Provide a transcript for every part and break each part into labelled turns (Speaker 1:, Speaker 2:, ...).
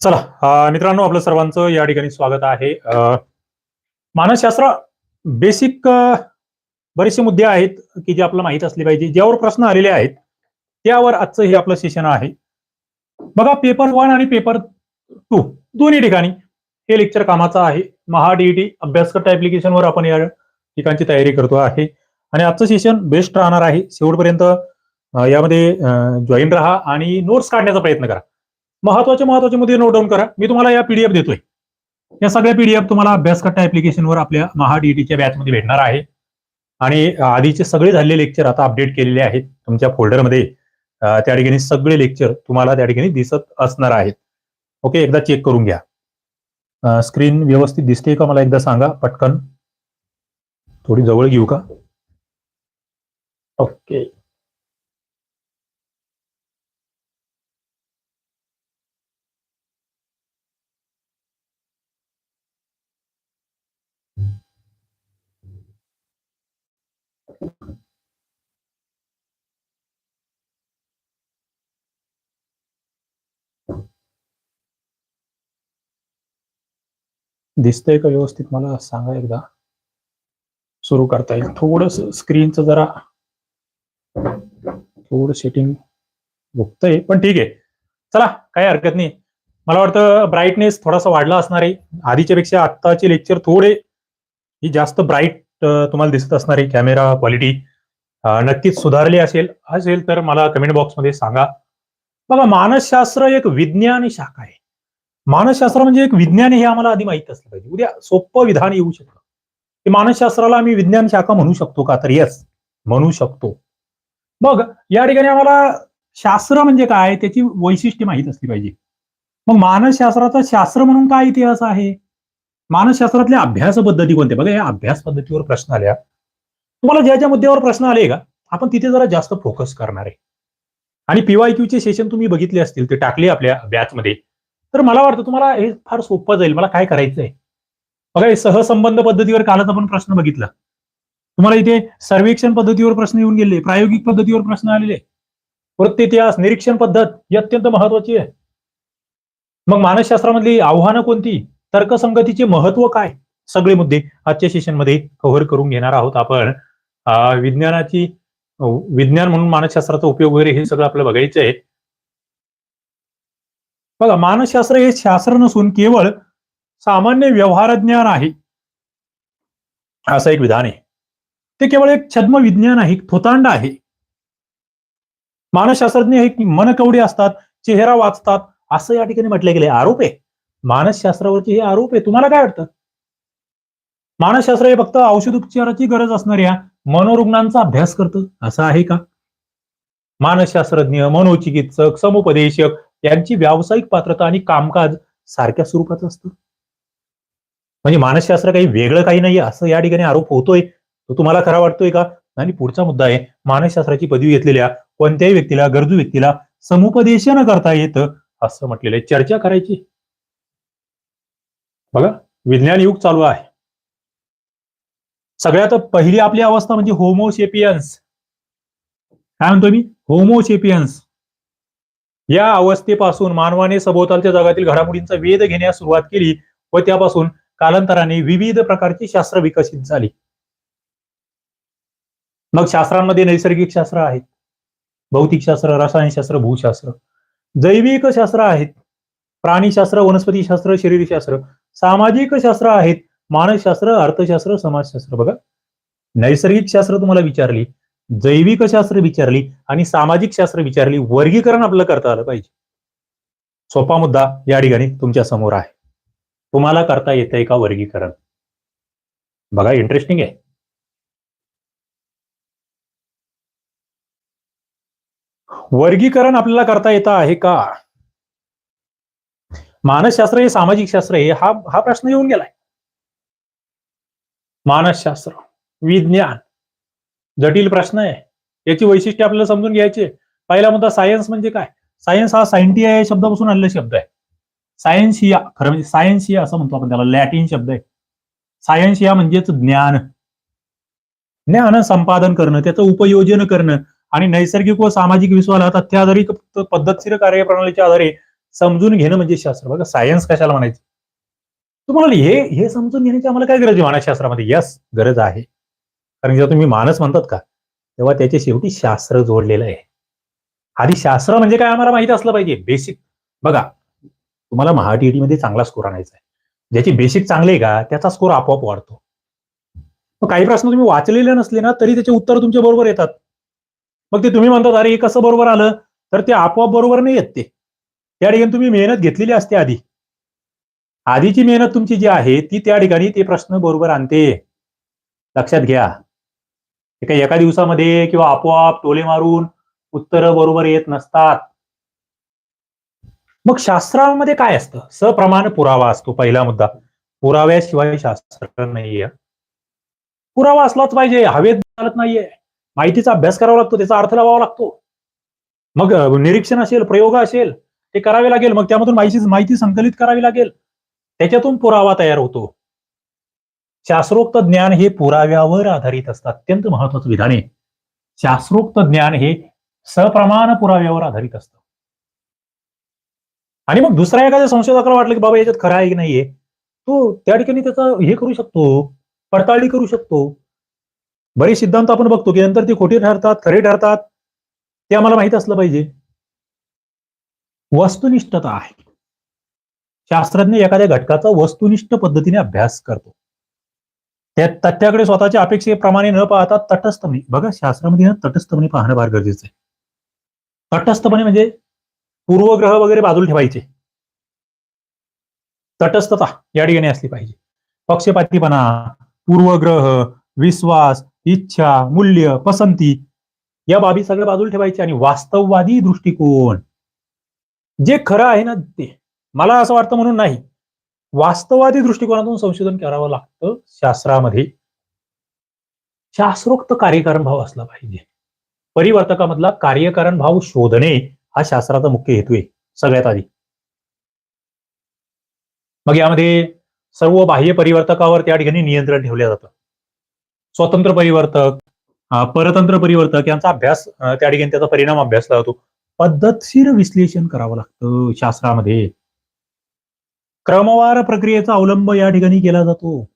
Speaker 1: चला मित्रांनो आपलं सर्वांचं या ठिकाणी स्वागत आहे. मानसशास्त्र बेसिक बरेचसे मुद्दे आहेत की जे आपल्याला माहीत असले पाहिजे. ज्यावर प्रश्न आलेले आहेत त्यावर आजचं हे आपलं सेशन आहे. बघा पेपर वन आणि पेपर टू दोन्ही ठिकाणी हे लेक्चर कामाचं आहे. महा डीईटी अभ्यासकट ऍप्लिकेशनवर आपण या ठिकाणची तयारी करतो आहे. आणि आजचं सेशन बेस्ट राहणार आहे. शेवटपर्यंत यामध्ये जॉईन राहा आणि नोट्स काढण्याचा प्रयत्न करा. महत्त्वाचे महत्त्वाचे मुद्दे नोट डाऊन करा. मी तुम्हाला या पीडीएफ देतोय. या सगळ्या पीडीएफ तुम्हाला अभ्यासकट्टा ऍप्लिकेशनवर आपल्या महाडीईटीच्या बॅचमध्ये भेटणार आहे. आणि आधीचे सगळे झालेले लेक्चर आता अपडेट केलेले आहेत. तुमच्या फोल्डरमध्ये त्या ठिकाणी सगळे लेक्चर तुम्हाला त्या ठिकाणी दिसत असणार आहेत. ओके एकदा चेक करून घ्या. स्क्रीन व्यवस्थित दिसते का मला एकदा सांगा पटकन. थोडी जवळ घेऊ का? ओके दिसतंय का व्यवस्थित? मला सांगा एकदा. सुरू करता येईल. थोडस स्क्रीनचं जरा थोडं सेटिंग बघतंय पण ठीक आहे. चला काही हरकत नाही. मला वाटतं ब्राईटनेस थोडासा वाढला असणार आहे. आधीच्या पेक्षा आत्ताचे लेक्चर थोडे ही जास्त ब्राईट तुम्हाला दिसत असणार आहे. कॅमेरा क्वालिटी नक्कीच सुधारली असेल. असेल तर मला कमेंट बॉक्समध्ये सांगा. बघा मानसशास्त्र एक विज्ञान शाखा आहे. मानसशास्त्र म्हणजे एक विज्ञान हे आम्हाला आधी माहीत असलं पाहिजे. उद्या सोपं विधान येऊ शकतं. की मानसशास्त्राला आम्ही विज्ञान शाखा म्हणू शकतो का तर येस म्हणू शकतो. मग या ठिकाणी आम्हाला शास्त्र म्हणजे काय त्याची वैशिष्ट्य माहीत असली पाहिजे. मग मानसशास्त्राचा शास्त्र म्हणून काय इतिहास आहे? मानसशास्त्रातल्या अभ्यास पद्धती कोणत्या? बघा या अभ्यास पद्धतीवर प्रश्न आल्या. तुम्हाला ज्या ज्या मुद्द्यावर प्रश्न आले का आपण तिथे जरा जास्त फोकस करणार आहे. आणि पीवाय क्यूचे सेशन तुम्ही बघितले असतील ते टाकले आपल्या बॅचमध्ये तर मला वाटतं तुम्हाला हे फार सोपं जाईल. मला काय करायचं आहे बघा हे सहसंबंध पद्धतीवर कालच आपण प्रश्न बघितला. तुम्हाला इथे सर्वेक्षण पद्धतीवर प्रश्न येऊन गेले प्रायोगिक पद्धतीवर प्रश्न आलेले. वृत्त इतिहास निरीक्षण पद्धत ही अत्यंत महत्वाची आहे. मग मानसशास्त्रामधली आव्हानं कोणती? तर्कसंगतीचे महत्त्व काय? सगळे मुद्दे आजच्या सेशनमध्ये कव्हर करून घेणार आहोत आपण. विज्ञानाची विज्ञान म्हणून मानसशास्त्राचा उपयोग वगैरे हे सगळं आपल्याला बघायचं आहे बघा मानसशास्त्र हे शास्त्र नसून केवळ सामान्य व्यवहार ज्ञान आहे. असं एक विधान आहे. ते केवळ एक छद्म विज्ञान आहे थोतांड आहे. मानसशास्त्रज्ञ हे मनकवडे असतात चेहरा वाचतात असं या ठिकाणी म्हटले गेले. आरोप आहे. मानसशास्त्रावरचे हे आरोप आहे. तुम्हाला काय वाटतं? मानसशास्त्र हे फक्त औषध उपचाराची गरज असणाऱ्या मनोरुग्णांचा अभ्यास करतं असं आहे का? मानसशास्त्रज्ञ मनोचिकित्सक समुपदेशक यांची व्यावसायिक पात्रता आणि कामकाज सारख्या स्वरूपाचं असतं. म्हणजे मानसशास्त्र काही वेगळं काही नाही असं या ठिकाणी आरोप होतोय. तो तुम्हाला खरा वाटतोय का? आणि पुढचा मुद्दा आहे मानसशास्त्राची पदवी घेतलेल्या कोणत्याही व्यक्तीला गरजू व्यक्तीला समुपदेशन करता येतं असं म्हटलेलं आहे. चर्चा करायची. बघा विज्ञान युग चालू आहे. सगळ्यात पहिली आपली अवस्था म्हणजे होमोशेपियन्स काय म्हणतो मी? होमोशेपियन्स या अवस्थेपासून मानवाने सभोवतालच्या जगातील घडामोडींचा वेध घेण्यास सुरुवात केली व त्यापासून कालांतराने विविध प्रकारची शास्त्र विकसित झाली. मग शास्त्रांमध्ये नैसर्गिक शास्त्र आहेत भौतिकशास्त्र रसायनशास्त्र भूशास्त्र. जैविक शास्त्र आहेत प्राणीशास्त्र वनस्पतीशास्त्र शरीरशास्त्र. सामाजिक शास्त्र आहेत मानसशास्त्र अर्थशास्त्र समाजशास्त्र. बघा नैसर्गिक शास्त्र तुम्हाला विचारली जैविक शास्त्र विचारली आणि सामाजिक शास्त्र विचारली वर्गीकरण आपलं करता आलं पाहिजे. सोपा मुद्दा या ठिकाणी तुमच्यासमोर आहे. तुम्हाला करता येतंय का वर्गीकरण? बघा इंटरेस्टिंग आहे. वर्गीकरण आपल्याला करता येतं आहे का? मानसशास्त्र हे सामाजिक शास्त्र हे हा हा प्रश्न येऊन गेलाय. मानसशास्त्र विज्ञान जटिल प्रश्न आहे. याची वैशिष्ट्य आपल्याला समजून घ्यायची पहिला मुद्दा सायन्स म्हणजे काय? सायन्स हा सायंटिया या शब्दापासून आलेला शब्द आहे. सायन्सिया खरं म्हणजे सायन्सिया असं म्हणतो आपण त्याला. लॅटिन शब्द आहे. सायन्सिया म्हणजेच ज्ञान. ज्ञान संपादन करणं त्याचं उपयोजन करणं आणि नैसर्गिक व सामाजिक विश्वाला तथ्याधारित पद्धतशीर कार्यप्रणालीच्या आधारे समजून घेणं म्हणजे शास्त्र. बघा सायन्स कशाला म्हणायचं? तुम्हाला हे हे समजून घेण्याची आम्हाला काय गरज आहे मानसशास्त्रामध्ये? यस गरज आहे. कारण जेव्हा तुम्ही मानस म्हणतात का तेव्हा त्याच्या शेवटी शास्त्र जोडलेलं आहे. आधी शास्त्र म्हणजे काय आम्हाला माहिती असलं पाहिजे बेसिक बघा तुम्हाला महाटीईटी मध्ये चांगला स्कोर आणायचा आहे. ज्याची बेसिक चांगले आहे का त्याचा स्कोर आपोआप वाढतो. मग काही प्रश्न तुम्ही वाचलेले नसले ना तरी त्याचे उत्तर तुमच्या बरोबर येतात. मग ते तुम्ही म्हणतात अरे हे कसं बरोबर आलं? तर ते आपोआप बरोबर नाही येत ते. त्या ठिकाणी तुम्ही मेहनत घेतलेली असते आधी. आधीची मेहनत तुमची जी आहे ती त्या ठिकाणी ते प्रश्न बरोबर आणते. लक्षात घ्या. हे काही एका दिवसामध्ये किंवा आपोआप टोले मारून उत्तर बरोबर येत नसतात. मग शास्त्रामध्ये काय असतं? सप्रमाण पुरावा असतो पहिला मुद्दा. पुराव्याशिवाय शास्त्र नाहीये. पुरावा असलाच पाहिजे हवेत चालत नाहीये. माहितीचा अभ्यास करावा लागतो त्याचा अर्थ लावावा लागतो. मग निरीक्षण असेल प्रयोग असेल ते करावे लागेल. मग त्यामधून माहिती माहिती संकलित करावी लागेल. त्याच्यातून पुरावा तयार होतो. शास्त्रोक्त ज्ञान हे पुराव्यावर आधारित असतं अत्यंत महत्वाचं विधान आहे. शास्त्रोक्त ज्ञान हे सप्रमाण पुराव्यावर आधारित असतं. आणि मग दुसऱ्या एखाद्या संशोधकाला वाटलं की बाबा याच्यात खरं आहे की नाहीये? तो त्या ठिकाणी त्याचा हे करू शकतो पडताळणी करू शकतो. बरेच सिद्धांत आपण बघतो की नंतर ते खोटे ठरतात खरे ठरतात. ते आम्हाला माहीत असलं पाहिजे. वस्तुनिष्ठता आहे. शास्त्रज्ञ एखाद्या घटकाचा वस्तुनिष्ठ पद्धतीने अभ्यास करतो. त्या तथ्याकडे स्वतःच्या अपेक्षेप्रमाणे न पाहता तटस्थपणे बघा शास्त्रामध्ये ना तटस्थपणे पाहणं फार गरजेचं आहे. तटस्थपणे म्हणजे पूर्वग्रह वगैरे बाजूला ठेवायचे. तटस्थता या ठिकाणी असली पाहिजे. पक्षपातीपणा पूर्वग्रह विश्वास इच्छा मूल्य पसंती या बाबी सगळ्या बाजूला ठेवायच्या आणि वास्तववादी दृष्टिकोन जे खरं आहे ना ते. मला असं वाटतं म्हणून नाही. वास्तवादी दृष्टिकोनातून संशोधन करावं लागतं शास्त्रामध्ये. शास्त्रोक्त कार्यकारण भाव असला पाहिजे. परिवर्तकामधला कार्यकारण भाव शोधणे हा शास्त्राचा मुख्य हेतू आहे सगळ्यात आधी. मग यामध्ये सर्व बाह्य परिवर्तकावर त्या ठिकाणी नियंत्रण ठेवलं जातं. स्वतंत्र परिवर्तक परतंत्र परिवर्तक यांचा अभ्यास त्या ठिकाणी त्याचा परिणाम अभ्यासला जातो पद्धतशीर विश्लेषण करावं लागतं शास्त्रामध्ये. क्रमवार प्रक्रियेचा अवलंब या ठिकाणी केला जातो.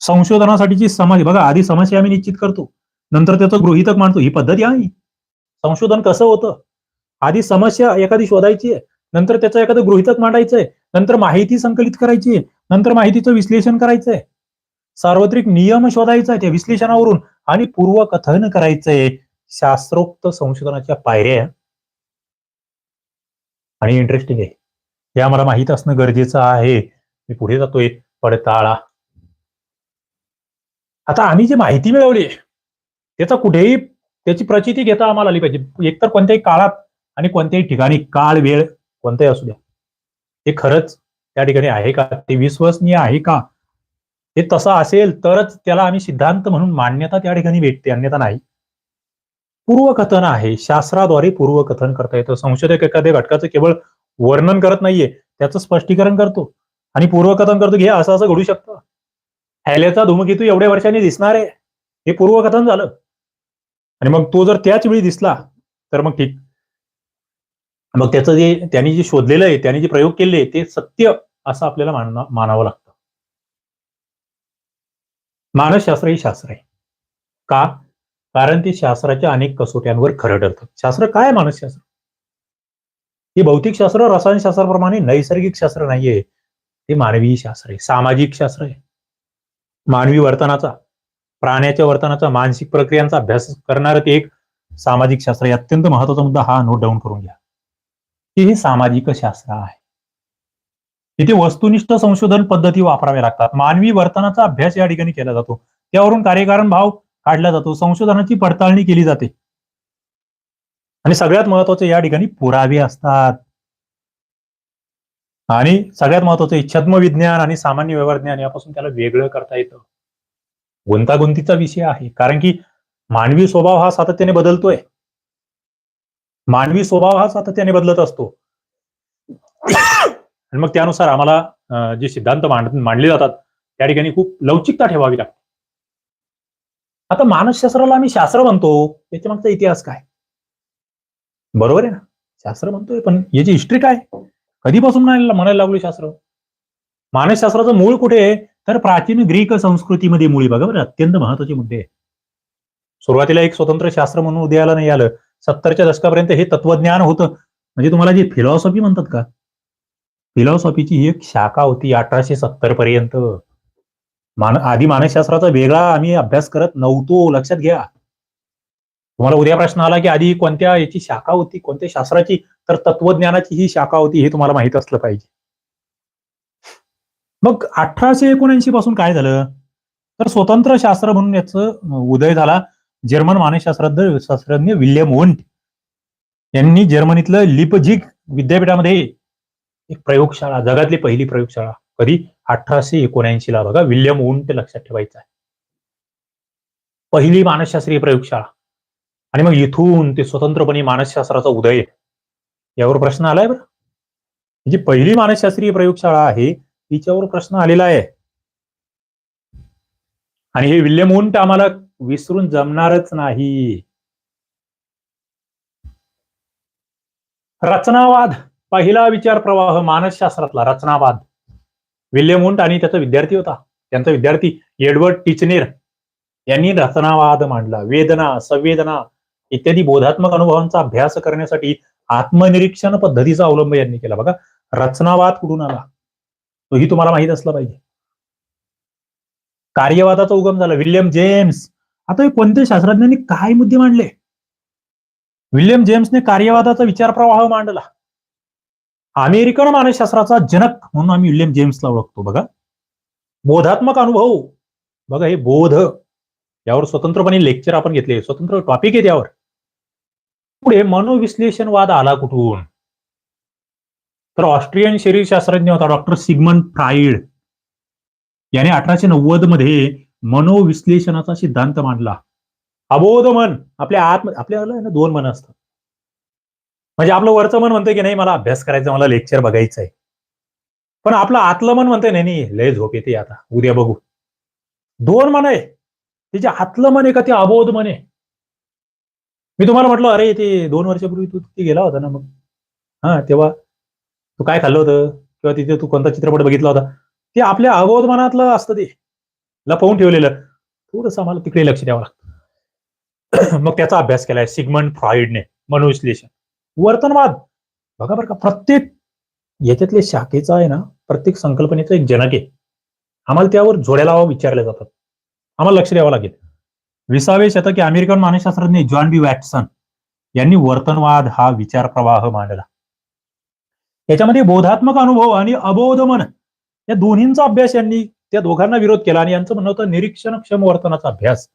Speaker 1: संशोधनासाठीची समाज बघा आधी समस्या आम्ही निश्चित करतो. नंतर त्याचं गृहितक मांडतो. ही पद्धती आहे. संशोधन कसं होतं? आधी समस्या एखादी शोधायची आहे. नंतर त्याचं एखादं गृहितक मांडायचंय नंतर माहिती संकलित करायची आहे. नंतर माहितीचं विश्लेषण करायचंय सार्वत्रिक नियम शोधायचा आहे त्या विश्लेषणावरून आणि पूर्वकथन करायचंय शास्त्रोक्त संशोधनाच्या पायऱ्या. आणि इंटरेस्टिंग आहे. हे आम्हाला माहीत असणं गरजेचं आहे. मी पुढे जातोय. पडताळा. आता आम्ही जी माहिती मिळवली त्याचा कुठेही त्याची प्रचिती घेता आम्हाला आली पाहिजे. एकतर कोणत्याही काळात आणि कोणत्याही ठिकाणी काळ वेळ कोणताही असू द्या. ते खरंच त्या ठिकाणी आहे का? ते विश्वसनीय आहे का? ते तसं असेल तरच त्याला आम्ही सिद्धांत म्हणून मान्यता त्या ठिकाणी भेटते अन्यथा नाही. पूर्वकथन आहे. शास्त्राद्वारे पूर्वकथन करता येतं. संशोधक एखाद्या घटकाचं केवळ वर्णन करत नाहीये. त्याचं स्पष्टीकरण करतो. आणि पूर्वकथन करतो की हे असं असं घडू शकतं. हॅलेचा धूमकेतू एवढ्या वर्षांनी दिसणार आहे. हे पूर्वकथन झालं. आणि मग तो जर त्याच वेळी दिसला तर मग ठीक. मग त्याचं जे त्यांनी जे शोधलेलं आहे त्यांनी जे प्रयोग केले ते सत्य असं आपल्याला मानणं मानावं लागतं. मानसशास्त्र हे शास्त्र आहे. का? कारण ते शास्त्राच्या अनेक कसोट्यांवर खरं ठरतं. शास्त्र काय मानसशास्त्र? हे भौतिकशास्त्र रसायनशास्त्राप्रमाणे नैसर्गिक शास्त्र नाहीये. ते मानवी शास्त्र आहे सामाजिक शास्त्र आहे. मानवी वर्तनाचा प्राण्याच्या वर्तनाचा मानसिक प्रक्रियांचा अभ्यास करणारं ते एक सामाजिक शास्त्र आहे. अत्यंत महत्त्वाचा मुद्दा हा नोट डाऊन करून घ्या. की हे सामाजिक शास्त्र आहे. इथे वस्तुनिष्ठ संशोधन पद्धती वापराव्या लागतात. मानवी वर्तनाचा अभ्यास या ठिकाणी केला जातो. त्यावरून कार्यकारण भाव काढला जातो. संशोधनाची पडताळणी केली जाते. आणि सगळ्यात महत्त्वाचे या ठिकाणी पुरावे असतात. आणि सगळ्यात महत्वाचं छद्म विज्ञान आणि सामान्य व्यवहार ज्ञान यापासून त्याला वेगळं करता येतं. गुंतागुंतीचा विषय आहे कारण की मानवी स्वभाव हा सातत्याने बदलतोय. मानवी स्वभाव हा सातत्याने बदलत असतो. आणि मग त्यानुसार आम्हाला जे सिद्धांत मांड मांडले जातात त्या ठिकाणी खूप लवचिकता ठेवावी लागते. आता मानसशास्त्राला आम्ही शास्त्र म्हणतो त्याच्या मागचा इतिहास काय? बरोबर आहे ना? शास्त्र म्हणतोय पण याची हिस्ट्री काय? कधीपासून म्हणायला म्हणायला लागलो शास्त्र? मानसशास्त्राचं मूळ कुठे आहे? तर प्राचीन ग्रीक संस्कृतीमध्ये मुळी बघा बरं अत्यंत महत्त्वाचे मुद्दे आहे. सुरुवातीला एक स्वतंत्र शास्त्र म्हणून उदयाला नाही आलं. सत्तरच्या दशकापर्यंत हे तत्वज्ञान होतं. म्हणजे तुम्हाला जी फिलॉसॉफी म्हणतात का? फिलॉसॉफीची ही एक शाखा होती अठराशे सत्तर पर्यंत. मान आधी मानसशास्त्राचा वेगळा आम्ही अभ्यास करत नव्हतो लक्षात घ्या. तुम्हाला उद्या प्रश्न आला की आधी कोणत्या याची शाखा होती कोणत्या शास्त्राची तर तत्वज्ञानाची ही शाखा होती हे तुम्हाला माहीत असलं पाहिजे. मग अठराशे एकोणऐंशी पासून काय झालं? तर स्वतंत्र शास्त्र म्हणून याचं उदय झाला जर्मन मानसशास्त्रज्ञ शास्त्रज्ञ विल्यम वोंट. यांनी जर्मनीतलं लिपझिग विद्यापीठामध्ये एक प्रयोगशाळा जगातली पहिली प्रयोगशाळा कधी? अठराशे एकोणऐंशी ला बघा विल्यम वोंट लक्षात ठेवायचं आहे. पहिली मानसशास्त्रीय प्रयोगशाळा. आणि मग इथून ते स्वतंत्रपणे मानसशास्त्राचा उदय यावर प्रश्न आलाय बरं? जी पहिली मानसशास्त्रीय प्रयोगशाळा आहे तिच्यावर प्रश्न आलेला आहे. आणि हे विल्यम उंट आम्हाला विसरून जमणारच नाही. रचनावाद पहिला विचार प्रवाह मानसशास्त्रातला रचनावाद. विल्यम उंट आणि त्याचा विद्यार्थी होता. त्यांचा विद्यार्थी एडवर्ड टिचनेर यांनी रचनावाद मांडला. वेदना संवेदना इत्यादी बोधात्मक अनुभवांचा अभ्यास करण्यासाठी आत्मनिरीक्षण पद्धतीचा अवलंब यांनी केला. बघा रचनावाद कुठून आला? तोही तुम्हाला माहीत असला पाहिजे. कार्यवादाचा उगम झाला. William James. आता हे कोणत्या शास्त्रज्ञांनी काय मुद्दे मांडले? विल्यम जेम्सने कार्यवादाचा विचार प्रवाह मांडला. अमेरिकन मानसशास्त्राचा जनक म्हणून आम्ही विल्यम जेम्सला ओळखतो. बघा बोधात्मक अनुभव. बघा हे बोध. यावर स्वतंत्रपणे लेक्चर आपण घेतले. स्वतंत्र टॉपिक आहे त्यावर पुढे मनोविश्लेषणवाद आला कुठून? तर ऑस्ट्रियन शरीरशास्त्रज्ञ होता डॉक्टर सिगमन फ्राईड याने अठराशे नव्वदमध्ये मनोविश्लेषणाचा सिद्धांत मांडला. अबोध मन आपल्या आत आपल्याला ना दोन मन असतात. म्हणजे आपलं वरचं मन म्हणतंय की नाही मला अभ्यास करायचा मला लेक्चर बघायचं आहे पण आपलं आतलं मन म्हणतंय नाही नाही लय झोप येते आता उद्या बघू. दोन मन आहे. तिचे आतलं मन आहे का ते अबोध मन आहे? मी तुम्हाला म्हटलं अरे ते दोन वर्षापूर्वी तू तिथे गेला होता ना मग. हा तेव्हा तू काय खाल्लं होतं? किंवा तिथे तू कोणता चित्रपट बघितला होता? ते आपल्या अबोध मनातलं असतं ते. लपवून ठेवलेलं. थोडस आम्हाला तिकडे लक्ष द्यावं लागतं. मग त्याचा अभ्यास केलाय सिगमंड फ्रॉइडने मनोविश्लेषण वर्तनवाद. बघा बरं का प्रत्येक याच्यातले शाखेचा आहे ना प्रत्येक संकल्पनेचा एक जनक आहे. आम्हाला त्यावर जोड्या लावा विचारले जातात आम्हाला लक्ष द्यावं लागेल. विसावे शतकी अमेरिकन मानसशास्त्रज्ञ जॉन बी वॅटसन यांनी वर्तनवाद हा विचार प्रवाह मांडला. याच्यामध्ये बोधात्मक अनुभव आणि अबोध मन या दोन्हींचा अभ्यास यांनी त्या दोघांना विरोध केला आणि यांचं म्हणणं होतं निरीक्षणक्षम वर्तनाचा अभ्यास.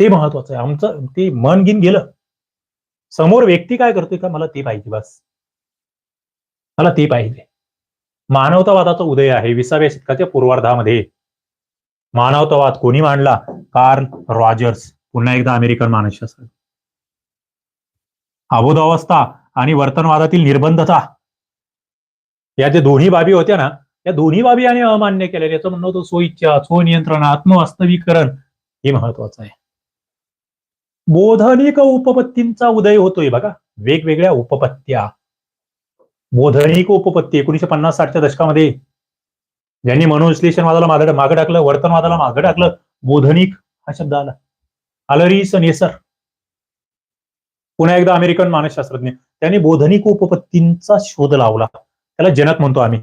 Speaker 1: ते महत्वाचं आहे. आमचं ते मन घेऊन गेलं. समोर व्यक्ती काय करतोय का? मला ते पाहिजे बस. मला ते पाहिजे. मानवतावादाचा उदय आहे. विसाव्या शतकाच्या पूर्वार्धामध्ये मानवतावाद कोणी मांडला? कार्ल रॉजर्स पुन्हा एकदा अमेरिकन मानसशास्त्र अबोधावस्था आणि वर्तनवादातील निर्बंधता. या ज्या दोन्ही बाबी होत्या ना या दोन्ही बाबी आणि अमान्य केल्या याचं म्हणणं होतं स्वइच्छा स्वनियंत्रण आत्मवास्तवीकरण हे महत्वाचं आहे. बोधनिक उपपत्तींचा उदय होतोय बघा. वेगवेगळ्या उपपत्त्या. बोधनिक उपपत्ती एकोणीशे पन्नास साठच्या दशकामध्ये ज्यांनी मनोविश्लेषणवादाला मागं मागं टाकलं वर्तनवादाला मागं टाकलं बोधनिक हा शब्द आला. अलरीस येसर पुन्हा एकदा अमेरिकन मानसशास्त्रज्ञ. त्यांनी बोधनिक उपपत्तींचा शोध लावला. त्याला जनक म्हणतो आम्ही.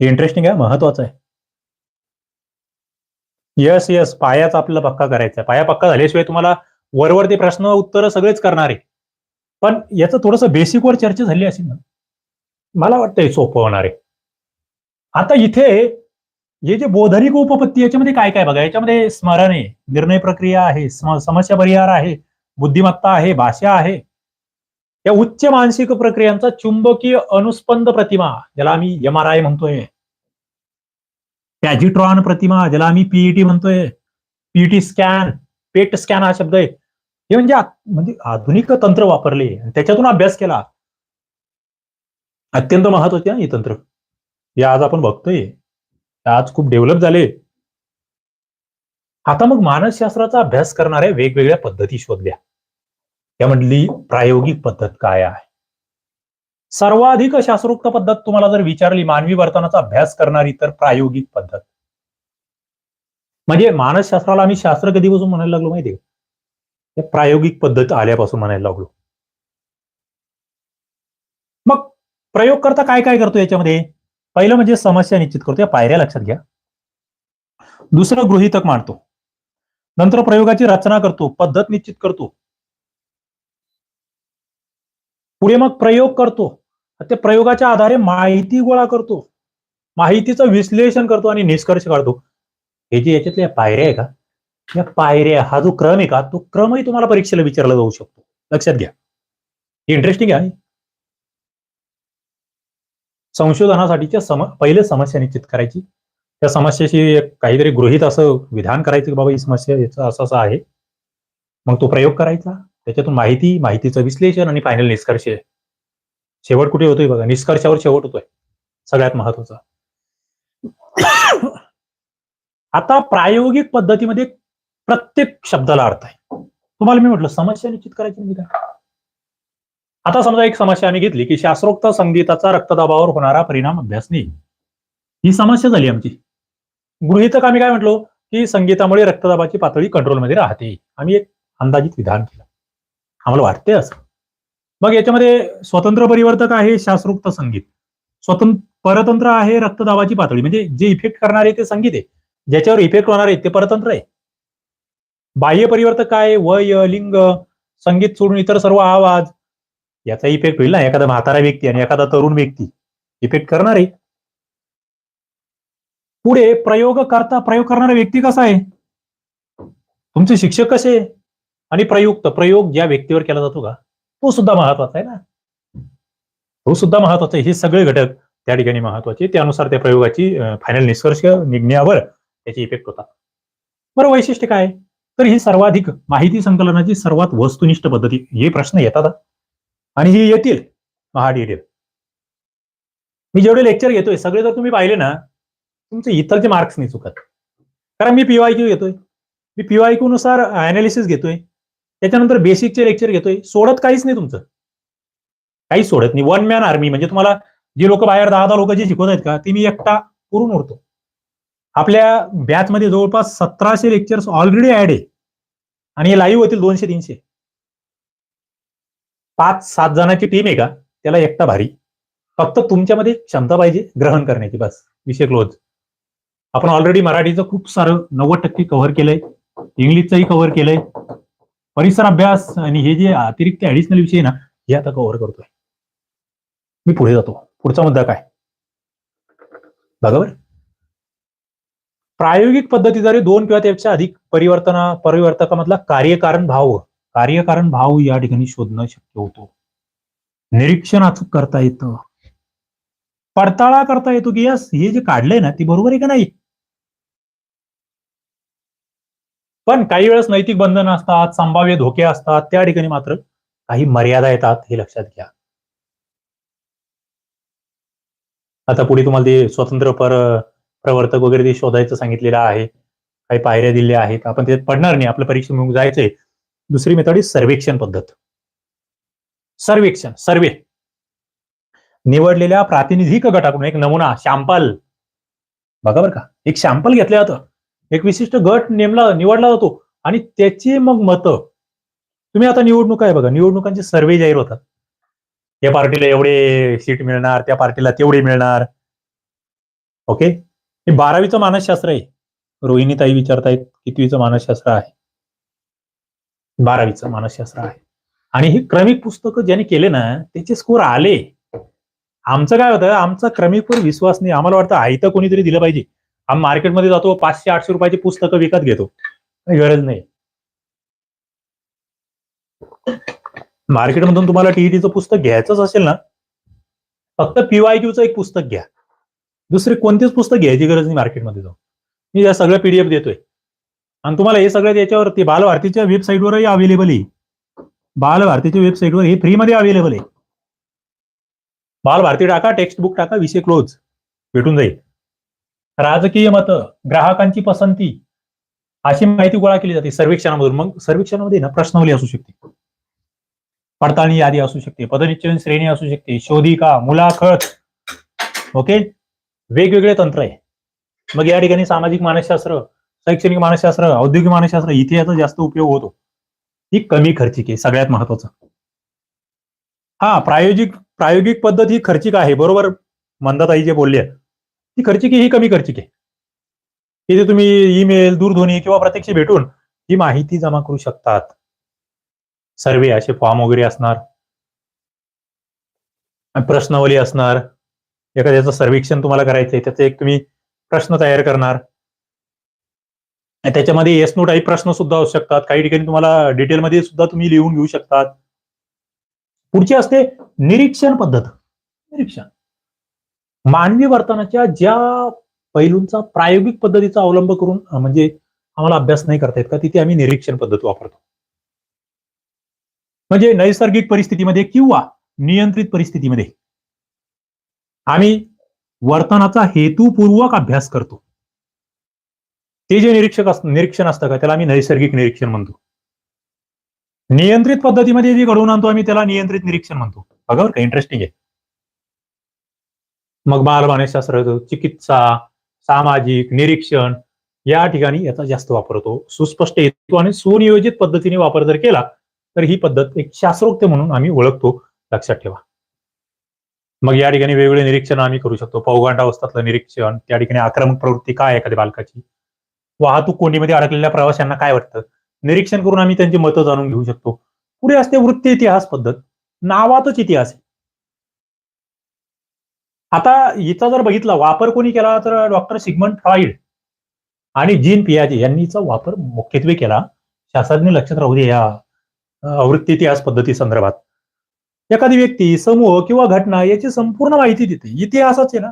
Speaker 1: इंटरेस्टिंग आहे महत्वाचं आहे. यस यस पायाच आपल्याला पक्का करायचा आहे. पाया पक्का झाल्याशिवाय तुम्हाला वरवर ते प्रश्न उत्तर सगळेच करणार आहे. पण याचं थोडंसं बेसिकवर चर्चा झाली असेल ना? मला वाटतं हे सोपं होणार आहे. आता इथे हे जे बोधनिक उपपत्ती याच्यामध्ये काय काय बघा? याच्यामध्ये स्मरण आहे निर्णय प्रक्रिया आहे समस्या परिहार आहे बुद्धिमत्ता आहे भाषा आहे. या उच्च मानसिक प्रक्रियांचा चुंबकीय अनुस्पंद प्रतिमा ज्याला आम्ही एम आर आय म्हणतोय. पॅजिट्रॉन प्रतिमा ज्याला आम्ही पीईटी म्हणतोय. पीईटी स्कॅन पेट स्कॅन हा शब्द आहे. हे म्हणजे म्हणजे आधुनिक तंत्र वापरले त्याच्यातून अभ्यास केला. अत्यंत महत्त्वाचे हे तंत्र. हे आज आपण बघतोय. आज खूप डेव्हलप झाले. आता मग मानसशास्त्राचा अभ्यास करणाऱ्या वेगवेगळ्या पद्धती शोधल्या. त्यामधली प्रायोगिक पद्धत काय आहे? सर्वाधिक शास्त्रोक्त पद्धत तुम्हाला जर विचारली मानवी वर्तनाचा अभ्यास करणारी तर प्रायोगिक पद्धत. म्हणजे मानसशास्त्राला आम्ही शास्त्र कधीपासून म्हणायला लागलो माहितीये का? प्रायोगिक पद्धत आल्यापासून म्हणायला लागलो. मग प्रयोग करता काय काय करतो याच्यामध्ये? पहिलं म्हणजे समस्या निश्चित करतो. या पायऱ्या लक्षात घ्या. दुसरं गृहीतक मांडतो. नंतर प्रयोगाची रचना करतो. पद्धत निश्चित करतो. पुढे मग प्रयोग करतो. ते प्रयोगाच्या आधारे माहिती गोळा करतो. माहितीचं विश्लेषण करतो आणि निष्कर्ष काढतो. हे जे याच्यातल्या पायऱ्या आहे का? या पायऱ्या हा जो क्रम आहे का? तो क्रमही तुम्हाला परीक्षेला विचारला जाऊ शकतो. लक्षात घ्या. इंटरेस्टिंग आहे. संशोधनासाठीच्या सम पहिले समस्या निश्चित करायची. त्या समस्येशी काहीतरी गृहित असं विधान करायचं की बाबा ही समस्या याचं असं असं आहे. मग तो प्रयोग करायचा. त्याच्यातून माहिती माहितीचं विश्लेषण आणि फायनल निष्कर्ष. शेवट कुठे होतोय बघा. निष्कर्षावर शेवट होतोय. सगळ्यात महत्त्वाचा आता प्रायोगिक पद्धतीमध्ये प्रत्येक शब्दाला अर्थ आहे. तुम्हाला मी म्हटलं समस्या निश्चित करायची म्हणजे काय? आता समजा एक समस्या आम्ही घेतली की शास्त्रोक्त संगीताचा रक्तदाबावर होणारा परिणाम अभ्यास नाही ही समस्या झाली आमची. गृहितक आम्ही काय म्हटलो की संगीतामुळे रक्तदाबाची पातळी कंट्रोलमध्ये राहते. आम्ही एक अंदाजित विधान केलं. आम्हाला वाटते असं. मग याच्यामध्ये स्वतंत्र परिवर्तक आहे शास्त्रोक्त संगीत. स्वतंत्र परतंत्र आहे रक्तदाबाची पातळी. म्हणजे जे इफेक्ट करणार आहे ते संगीत आहे. ज्याच्यावर इफेक्ट होणार आहे ते परतंत्र आहे. बाह्य परिवर्तक काय? वय लिंग संगीत सोडून इतर सर्व आवाज. याचा इफेक्ट होईल ना. एखादा म्हातारा व्यक्ती आणि एखादा तरुण व्यक्ती. इफेक्ट करणार आहे. पुढे प्रयोग करता प्रयोग करणारा व्यक्ती कसा आहे? तुमचे शिक्षक कसे आणि प्रयुक्त प्रयोग ज्या व्यक्तीवर केला जातो का? तो सुद्धा महत्त्वाचा आहे ना. तो सुद्धा महत्त्वाचा आहे. हे सगळे घटक त्या ठिकाणी महत्त्वाचे. त्यानुसार त्या प्रयोगाची फायनल निष्कर्ष निघण्यावर त्याचे इफेक्ट होतात. बरं वैशिष्ट्य काय? तर ही सर्वाधिक माहिती संकलनाची सर्वात वस्तुनिष्ठ पद्धती. हे प्रश्न येतात. आणि ही येतील महाड येतील मी जेवढे लेक्चर घेतोय सगळे जर तुम्ही पाहिले ना तुमचे इतरचे मार्क्स नाही चुकत. कारण मी पीवाय क्यू घेतोय. मी पीवाय क्यू नुसार अनालिसिस घेतोय. त्याच्यानंतर बेसिकचे लेक्चर घेतोय. सोडत काहीच नाही तुमचं. काहीच सोडत नाही. वन मॅन आर्मी म्हणजे तुम्हाला जे लोक बाहेर दहा दहा लोक जे शिकवत आहेत का ते मी एकटा करून उरतो आपल्या बॅचमध्ये जवळपास सतराशे लेक्चर्स ऑलरेडी ऍड आहे आणि हे लाईव्ह होतील दोनशे तीनशे. पाच सात जणांची टीम आहे का? त्याला एकटा भारी. फक्त तुमच्यामध्ये क्षमता पाहिजे ग्रहण करण्याची बस. विषय क्लोज आपण ऑलरेडी मराठीचं खूप सारं नव्वद टक्के कव्हर केलंय. इंग्लिशचंही कव्हर केलंय. परिसर अभ्यास आणि हे जे अतिरिक्त ऍडिशनल विषय आहे ना हे आता कव्हर करतोय. मी पुढे जातो. पुढचा मुद्दा काय? बघा बरं. प्रायोगिक पद्धतीद्वारे दोन किंवा त्यापेक्षा अधिक परिवर्तना परिवर्तकामधला कार्यकारण भाव कार्यकारण भाव या ठिकाणी शोधणं शक्य होतो. निरीक्षण अचूक करता येतं. पडताळा करता येतो की यस हे जे काढलंय ना ती बरोबर आहे का नाही? पण काही वेळेस नैतिक बंधन असतात संभाव्य धोके असतात त्या ठिकाणी मात्र काही मर्यादा येतात हे लक्षात घ्या. आता पुढे तुम्हाला ते स्वतंत्र पर प्रवर्तक वगैरे ते शोधायचं सांगितलेलं आहे. काही पायऱ्या दिल्या आहेत आपण त्याच्यात पडणार नाही आपल्या परीक्षेमुळे जायचंय. दुसरी मेथड इज सर्वेक्षण पद्धत. सर्वेक्षण सर्वे. निवडलेल्या प्रातिनिधिक गटाकडून एक नमुना शॅम्पल. बघा बरं का एक शॅम्पल घेतलं जातं. एक विशिष्ट गट नेमला निवडला जातो आणि त्याची मग मतं. तुम्ही आता निवडणूक आहे बघा निवडणुकांचे सर्वे जाहीर होतात. या पार्टीला एवढे सीट मिळणार त्या पार्टीला तेवढे मिळणार. ओके? हे बारावीचं मानसशास्त्र आहे. रोहिणीताई विचारतायत कितवीचं मानसशास्त्र आहे? बारावीचं मानसशास्त्र आहे. आणि ही क्रमिक पुस्तकं ज्यांनी केले ना त्याचे स्कोर आले. आमचं काय होतं आमचा क्रमिकवर विश्वास नाही. आम्हाला वाटतं आयतं कोणीतरी दिलं पाहिजे. आम्ही मार्केटमध्ये जातो पाचशे आठशे रुपयाची पुस्तकं विकत घेतो. काही गरज नाही. मार्केटमधून तुम्हाला टीईटीचं पुस्तक घ्यायचंच असेल ना फक्त पीवायक्यूचं एक पुस्तक घ्या. दुसरे कोणतेच पुस्तक घ्यायची गरज नाही मार्केटमध्ये जाऊन. मी या सगळं पीडीएफ देतोय. आणि तुम्हाला हे सगळं याच्यावरती बालभारतीच्या वेबसाईटवरही अवेलेबल आहे. बालभारतीच्या वेबसाईटवर हे फ्रीमध्ये अवेलेबल आहे. बालभारती टाका टेक्स्ट बुक टाका विषय क्लोज भेटून जाईल. राजकीय मतं ग्राहकांची पसंती अशी माहिती गोळा केली जाते सर्वेक्षणामधून. मग सर्वेक्षणामध्ये ना प्रश्नावली असू शकते. पडताळणी यादी असू शकते पदनिश्चयन श्रेणी असू शकते शोधिका मुलाखत. ओके वेगवेगळे तंत्र आहे. मग या ठिकाणी सामाजिक मानसशास्त्र शैक्षणिक मानसशास्त्र औद्योगिक मानसशास्त्र इथे याचा जास्त उपयोग होतो. ही कमी खर्चिक आहे सगळ्यात महत्वाचं. हा प्रायोगिक प्रायोगिक पद्धत ही खर्चिक आहे बरोबर मंदाताई जे बोलले. ती खर्चिक आहे ही कमी खर्चिक आहे. इथे तुम्ही ईमेल दूरध्वनी किंवा प्रत्यक्ष भेटून ही माहिती जमा करू शकतात. सर्वे असे फॉर्म वगैरे असणार. प्रश्नावली असणार. एखाद्याचं सर्वेक्षण तुम्हाला करायचंय त्याचे एक तुम्ही प्रश्न तयार करणार. त्याच्यामध्ये येस नो टाईप प्रश्न सुद्धा असू शकतात. काही ठिकाणी तुम्हाला डिटेलमध्ये सुद्धा तुम्ही लिहून घेऊ शकतात. पुढची असते निरीक्षण पद्धत. निरीक्षण. मानवी वर्तनाच्या ज्या पैलूंचा प्रायोगिक पद्धतीचा अवलंब करून म्हणजे आम्हाला अभ्यास नाही करता येत का तिथे आम्ही निरीक्षण पद्धत वापरतो. म्हणजे नैसर्गिक परिस्थितीमध्ये किंवा नियंत्रित परिस्थितीमध्ये आम्ही वर्तनाचा हेतूपूर्वक अभ्यास करतो. ते जे निरीक्षक असतं निरीक्षण असतं का त्याला आम्ही नैसर्गिक निरीक्षण म्हणतो. नियंत्रित पद्धतीमध्ये जे घडवून आणतो आम्ही त्याला नियंत्रित निरीक्षण म्हणतो. बघा बरं का इंटरेस्टिंग आहे. मग बालमानसशास्त्र चिकित्सा सामाजिक निरीक्षण या ठिकाणी याचा जास्त वापर होतो. सुस्पष्ट हेतू आणि सुनियोजित पद्धतीने वापर जर केला तर ही पद्धत एक शास्त्रोक्त म्हणून आम्ही ओळखतो. लक्षात ठेवा. मग या ठिकाणी वेगवेगळे निरीक्षण आम्ही करू शकतो. पौगंडावस्थातलं निरीक्षण त्या ठिकाणी आक्रमक प्रवृत्ती काय एखाद्या बालकाची? वाहतूक कोंडीमध्ये अडकलेल्या प्रवाशांना काय वाटतं? निरीक्षण करून आम्ही त्यांची मतं जाणून घेऊ शकतो. पुढे असते वृत्ती इतिहास पद्धत. नावातच इतिहास आहे. आता हिचा जर बघितला वापर कोणी केला तर डॉक्टर सिगमंड फ्रॉइड आणि जीन पियाजे यांनीचा वापर मुख्यत्वे केला. शास्त्रज्ञ लक्षात राहू दे या वृत्ती इतिहास पद्धती संदर्भात. एखादी व्यक्ती समूह किंवा घटना याची संपूर्ण माहिती देते. इतिहासच आहे ना.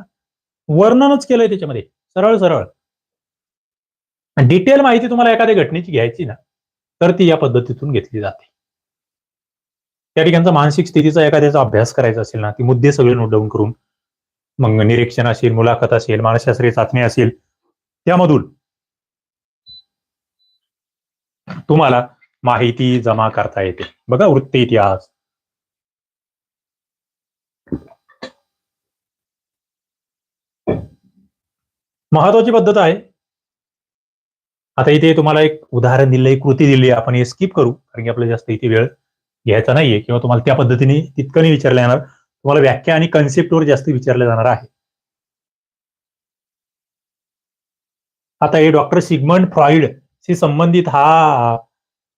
Speaker 1: वर्णनच केलंय त्याच्यामध्ये. सरळ सरळ. डिटेल माहिती तुम्हाला एखाद्या घटनेची घ्यायची ना तर ती या पद्धतीतून घेतली जाते. त्या ठिकाणचा मानसिक स्थितीचा एखाद्याचा अभ्यास करायचा असेल ना ती मुद्दे सगळे नोट डाऊन करून मग निरीक्षण असेल मुलाखत असेल मानसशास्त्रीय चाचणी असेल त्यामधून तुम्हाला माहिती जमा करता येते. बघा वृत्ती इतिहास. महत्वाची पद्धत आहे आता इथे तुम्हाला एक उदाहरण दिलंय कृती दिली आहे. आपण हे स्किप करू कारण की आपल्याला जास्त इथे वेळ घ्यायचा नाहीये किंवा तुम्हाला त्या पद्धतीने तितकं नाही विचारलं जाणार. तुम्हाला व्याख्या आणि कन्सेप्टवर जास्त विचारलं जाणार आहे. आता हे डॉक्टर सिगमंड फ्रॉइड शी संबंधित हा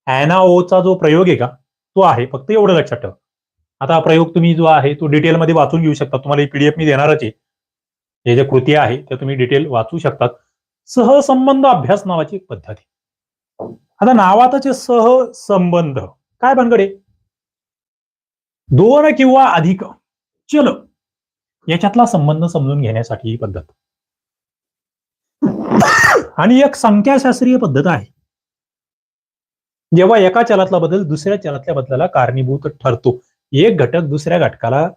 Speaker 1: अॅनाओचा जो प्रयोग आहे का तो आहे. फक्त एवढं लक्षात ठेवा. आता हा प्रयोग तुम्ही जो आहे तो डिटेलमध्ये वाचून घेऊ शकता. तुम्हाला ही पीडीएफ मी देणारच आहे. हे जे कृती आहे त्या तुम्ही डिटेल वाचू शकतात. सहसंबंध अभ्यास नावाची एक पद्धत आहे. आता नावातच सहसंबंध काय बनकडे दोन किंवा अधिक चल याच्यातला संबंध समजून घेण्यासाठी ही पद्धत. आणि एक संख्याशास्त्रीय पद्धत आहे. जेव्हा एका चलातला बदल दुसऱ्या चलातल्या बदलाला कारणीभूत ठरतो. एक घटक दुसऱ्या घटकाला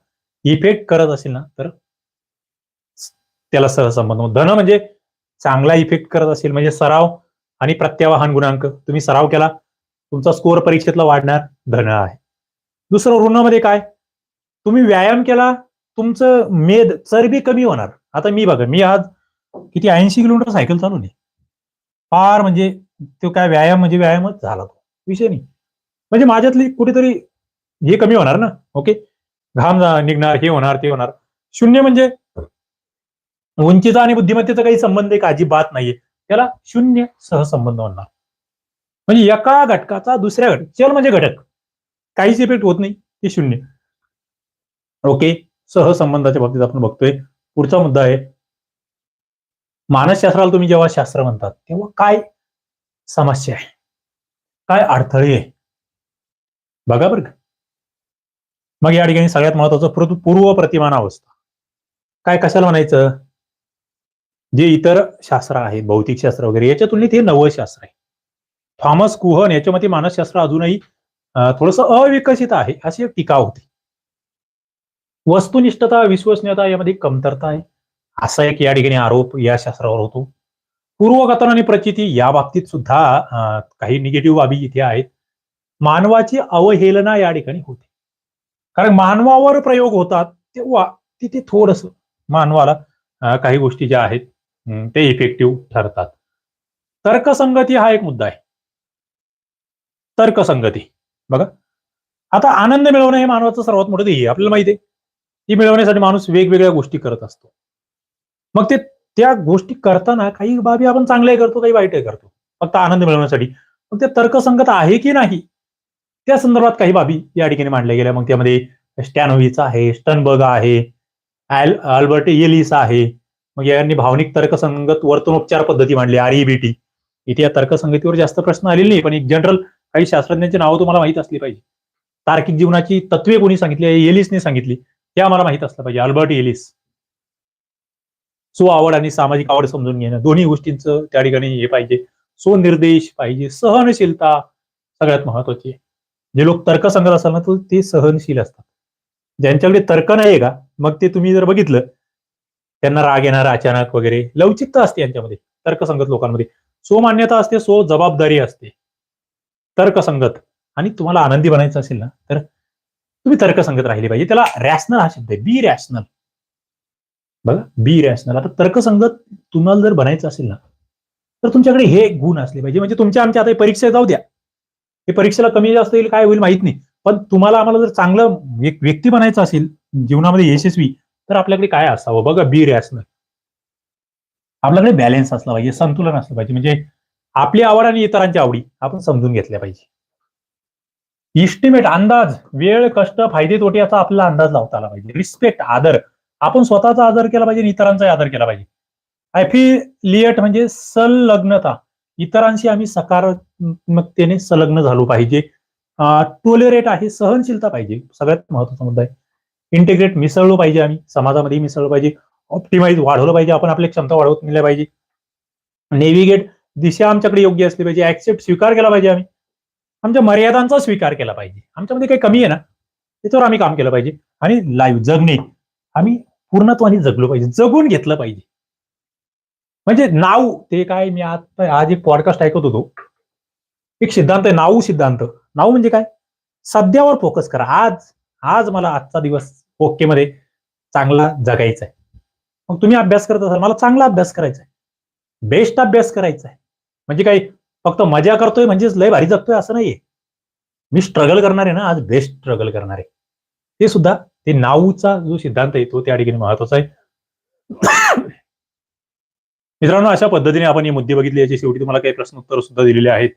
Speaker 1: इफेक्ट करत असेल ना तर त्याला सहसंबंध धन म्हणजे चांगला इफेक्ट करत असेल म्हणजे सराव आणि प्रत्यावाहन गुणांक. तुम्ही सराव केला तुमचा स्कोअर परीक्षेतला वाढणार धन आहे. दुसरं ऋणामध्ये काय? तुम्ही व्यायाम केला तुमचं मेद चरबी कमी होणार. आता मी बघा मी आज किती ऐंशी किलोमीटर सायकल चालू चालवली फार म्हणजे तो काय व्यायाम म्हणजे व्यायामच झाला तो. विषय नाही. म्हणजे माझ्यातली कुठेतरी हे कमी होणार ना ओके घाम निघणार हे होणार ते होणार. शून्य म्हणजे उंचीचा आणि बुद्धिमत्तेचा काही संबंध एक अजिबात नाहीये. त्याला शून्य सहसंबंध म्हणणार म्हणजे एका घटकाचा दुसऱ्या घटक चल म्हणजे घटक. काहीच इफेक्ट होत नाही ते शून्य. ओके सहसंबंधाच्या बाबतीत आपण बघतोय. पुढचा मुद्दा आहे. मानसशास्त्राला तुम्ही जेव्हा शास्त्र म्हणतात तेव्हा काय समस्या आहे? काय अडथळे आहे? बघा बरं का. मग या ठिकाणी सगळ्यात महत्वाचं पूर्व- पूर्व प्रतिमान अवस्था. काय कशाला म्हणायचं? जे इतर शास्त्र आहेत भौतिकशास्त्र वगैरे याच्या तुलनेत हे नवं शास्त्र आहे. थॉमस कुहन याच्यामध्ये मानसशास्त्र अजूनही थोडस अविकसित आहे अशी एक टीका होती. वस्तुनिष्ठता विश्वसनीयता यामध्ये कमतरता आहे. असा एक या ठिकाणी आरोप या शास्त्रावर होतो. पूर्वकथन आणि प्रचिती या बाबतीत सुद्धा काही निगेटिव्ह बाबी इथे आहेत. मानवाची अवहेलना या ठिकाणी होते. कारण मानवावर प्रयोग होतात तेव्हा तिथे थोडस मानवाला काही गोष्टी ज्या आहेत ते इफेक्टिव्ह ठरतात. तर्कसंगती हा एक मुद्दा आहे. तर्कसंगती. बघा. आता आनंद मिळवणं हे मानवाचं सर्वात मोठं ध्येय आपल्याला माहिती आहे. ती मिळवण्यासाठी माणूस वेगवेगळ्या गोष्टी करत असतो. मग ते त्या गोष्टी करताना काही बाबी आपण चांगल्याही करतो काही वाईटही करतो. फक्त आनंद मिळवण्यासाठी. मग ते तर्कसंगत आहे की नाही? त्या संदर्भात काही बाबी या ठिकाणी मांडल्या गेल्या. मग त्यामध्ये स्टॅनोव्हिचा आहे स्टनबर्ग आहे अॅल अल्बर्ट येलिस आहे मग यांनी भावनिक तर्कसंगत वर्तनोपचार पद्धती मांडली आरईबीटी इथे या तर्कसंगतीवर जास्त प्रश्न आलेले नाही पण एक जनरल काही शास्त्रज्ञांची नावं तुम्हाला माहीत असली पाहिजे. तार्किक जीवनाची तत्वे कोणी सांगितली येलिसने सांगितली हे आम्हाला माहीत असलं पाहिजे अल्बर्ट येलिस. स्वआवड आणि सामाजिक आवड समजून घेणं दोन्ही गोष्टींचं त्या ठिकाणी हे पाहिजे. स्वनिर्देश पाहिजे सहनशीलता सगळ्यात महत्वाची आहे. जे लोक तर्कसंगत असाल ना ते सहनशील असतात. ज्यांच्याकडे तर्क नाही का मग ते तुम्ही जर बघितलं त्यांना राग येणार अचानक वगैरे. लवचिकता असते यांच्यामध्ये तर्कसंगत लोकांमध्ये. स्वमान्यता असते स्व जबाबदारी असते. तर्कसंगत. आणि तुम्हाला आनंदी बनायचं असेल ना तर तुम्ही तर्कसंगत राहिली पाहिजे. त्याला रॅशनल हा शब्द आहे. बी रॅशनल बघा बी रॅशनल आता तर्कसंगत तुम्हाला जर बनायचं असेल ना तर तुमच्याकडे हे गुण असले पाहिजे. म्हणजे तुमच्या आमच्या आता हे परीक्षा जाऊ द्या. हे परीक्षेला कमी जास्त येईल काय होईल माहीत नाही. पण तुम्हाला आम्हाला जर चांगलं एक व्यक्ती बनायचं असेल जीवनामध्ये यशस्वी तर आपल्याकडे काय असावं? बघा बी रॅशनल आपल्याकडे बॅलेन्स असला पाहिजे संतुलन असलं पाहिजे. म्हणजे आपली आवड आणि इतरांच्या आवडी आपण समजून घेतल्या पाहिजे. इस्टिमेट अंदाज वेळ कष्ट फायदे तोटे याचा आपल्याला अंदाज लावता आला पाहिजे. रिस्पेक्ट आदर. आपण स्वतःचा आदर केला पाहिजे आणि इतरांचाही आदर केला पाहिजे. ॲफिलिएट म्हणजे संलग्नता. इतरांशी आम्ही सकारात्मकतेने संलग्न झालो पाहिजे. टोलेरेट आहे सहनशीलता पाहिजे. सगळ्यात महत्त्वाचा मुद्दा आहे. इंटिग्रेट मिसळलो पाहिजे आम्ही. समाजामध्ये मिसळलो पाहिजे. ऑप्टिमाइज वाढवलं पाहिजे. आपण आपली क्षमता वाढवत नेल्या पाहिजे. नेव्हिगेट दिशा आमच्याकडे योग्य असली पाहिजे. ऍक्सेप्ट स्वीकार केला पाहिजे आम्ही. आमच्या मर्यादांचा स्वीकार केला पाहिजे. आमच्यामध्ये काही कमी आहे ना? त्याच्यावर आम्ही काम केलं पाहिजे. आणि लाईव्ह जगणे. आम्ही पूर्णत्वाने जगलो पाहिजे. जगून घेतलं पाहिजे. म्हणजे नाव ते काय मी आता आज एक पॉडकास्ट ऐकत होतो. एक सिद्धांत आहे. नाऊ सिद्धांत. नाव म्हणजे काय? सध्यावर फोकस करा. आज. आज मला आजचा दिवस ओकेमध्ये चांगला जगायचा आहे मग तुम्ही अभ्यास करत असाल मला चांगला अभ्यास करायचा आहे बेस्ट अभ्यास करायचा आहे म्हणजे काही फक्त मजा करतोय म्हणजेच लय भारी जगतोय असं नाहीये. मी स्ट्रगल करणार आहे ना आज बेस्ट स्ट्रगल करणार. आहे ते सुद्धा ते नाऊचा जो सिद्धांत आहे तो त्या ठिकाणी महत्त्वाचा आहे. मित्रांनो अशा पद्धतीने आपण हे मुद्दे बघितले याची शेवटी तुम्हाला काही प्रश्न उत्तर सुद्धा दिलेले आहेत.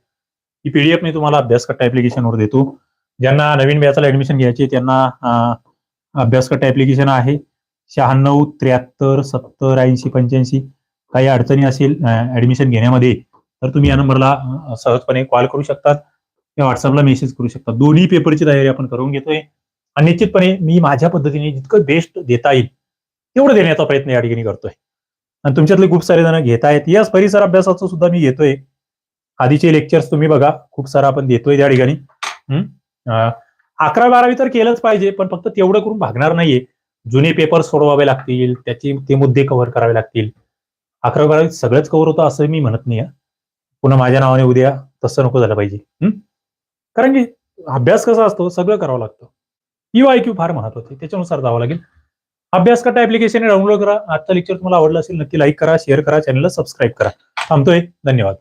Speaker 1: ही पीडीएफ मी तुम्हाला अभ्यासकट्टा ऍप्लिकेशनवर देतो. ज्यांना नवीन बॅचला ऍडमिशन घ्यायची त्यांना अं, ऍप्लिकेशन आहे. शहाण्णव त्र्याहत्तर सत्तर ऐंशी पंच्याऐंशी काही अडचणी असेल ऍडमिशन घेण्यामध्ये तर तुम्ही या नंबरला सहजपणे कॉल करू शकतात. किंवा व्हॉट्सअपला मेसेज करू शकता दोन्ही पेपरची तयारी आपण करून घेतोय. आणि निश्चितपणे मी माझ्या पद्धतीने जितकं बेस्ट देता येईल तेवढं देण्याचा प्रयत्न या ठिकाणी करतोय. आणि तुमच्यातले खूप सारे जण घेत आहेत. याच परिसर अभ्यासाचं सुद्धा मी घेतोय. आधीचे लेक्चर्स तुम्ही बघा. खूप सारा आपण देतोय त्या ठिकाणी. हम्म? अकरा बारावी तर केलंच पाहिजे पण फक्त तेवढं करून भागणार नाहीये. जुने पेपर सोडवावे लागतील त्याचे ते मुद्दे कव्हर करावे लागतील. अकरावी बारावीत सगळंच कव्हर होतं असं मी म्हणत नाही पुन्हा माझ्या नावाने उद्या तसं नको झालं पाहिजे. कारण की अभ्यास कसा असतो सगळं करावं लागतं. यू आय क्यू फार महत्त्वाचे त्याच्यानुसार जावं लागेल. अभ्यास करता ऍप्लिकेशन डाउनलोड करा. आजचा लेक्चर तुम्हाला आवडलं असेल नक्की लाईक करा शेअर करा चॅनलला सबस्क्राईब करा. थांबतोय. धन्यवाद.